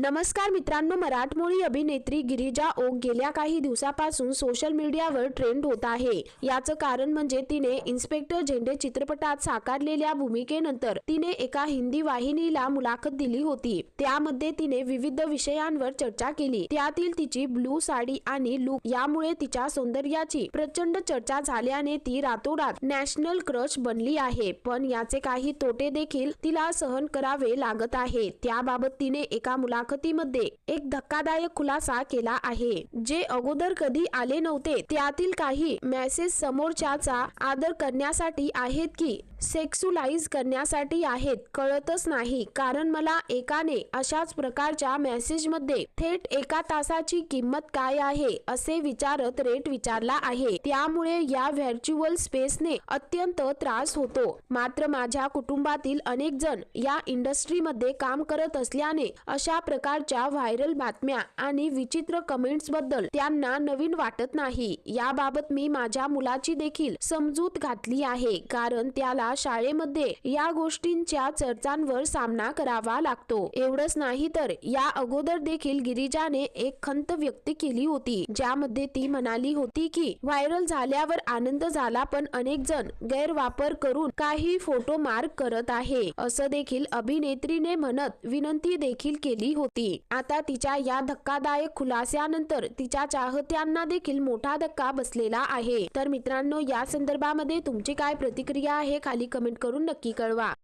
नमस्कार मित्रांनो मराठमोळी अभिनेत्री गिरिजा ओक गेल्या काही दिवसापासून सोशल मीडियावर ट्रेंड होत आहे. याचं कारण म्हणजे तिने इन्स्पेक्टर झेंडे चित्रपटात साकारलेल्या भूमिकेनंतर तिने एका हिंदी वाहिनीला मुलाखत दिली होती. त्यामध्ये तिने विविध विषयांवर चर्चा केली. त्यातील तिची ब्लू साडी आणि लुक यामुळे तिच्या सौंदर्याची प्रचंड चर्चा झाल्याने ती रातोरात नॅशनल क्रश बनली आहे. पण याचे काही तोटे देखील तिला सहन करावे लागत आहे. त्याबाबत तिने एका मुलाखतीमध्ये एक धक्कादायक खुलासा केला आहे. जे अगोदर कधी आले नव्हते त्यातील काही मेसेज समोरच्याचा आदर करण्यासाठी आहेत की सेक्सुलाइज करण्यासाठी आहेत. कळतच नाही. कारण मला एकाने अशाच प्रकारच्या मेसेजमध्ये थेट एका तासाची किंमत काय आहे असे विचारत रेट विचारला आहे. त्यामुळे या व्हर्च्युअल स्पेसने अत्यंत त्रास होतो. मात्र माझ्या कुटुंबातील अनेक जण या इंडस्ट्रीमध्ये काम करत असल्याने अशा प्रकारच्या व्हायरल बातम्या आणि विचित्र कमेंट्सबद्दल त्यांना नवीन वाटत नाही. याबाबत मी माझ्या मुलाची देखील समजूत घातली आहे. कारण त्याला मुलांना शाळेमध्ये या गोष्टींच्या चर्चांवर सामना करावा लागतो. एवढंच नाही तर या अगोदर देखील गिरिजाने एक खंत व्यक्त केली होती ज्यामध्ये ती म्हणाली होती की व्हायरल झाल्यावर आनंद झाला पण अनेक जण गैरवापर करून काही फोटो मार्क करत आहे असं देखील अभिनेत्रीने म्हणत विनंती देखील केली होती. आता तिच्या या धक्कादायक खुलास्यानंतर तिच्या चाहत्यांना देखील मोठा धक्का बसलेला आहे. तर मित्रांनो या संदर्भामध्ये तुमची काय प्रतिक्रिया आहे? खाली खाली कमेंट करून नक्की कळवा.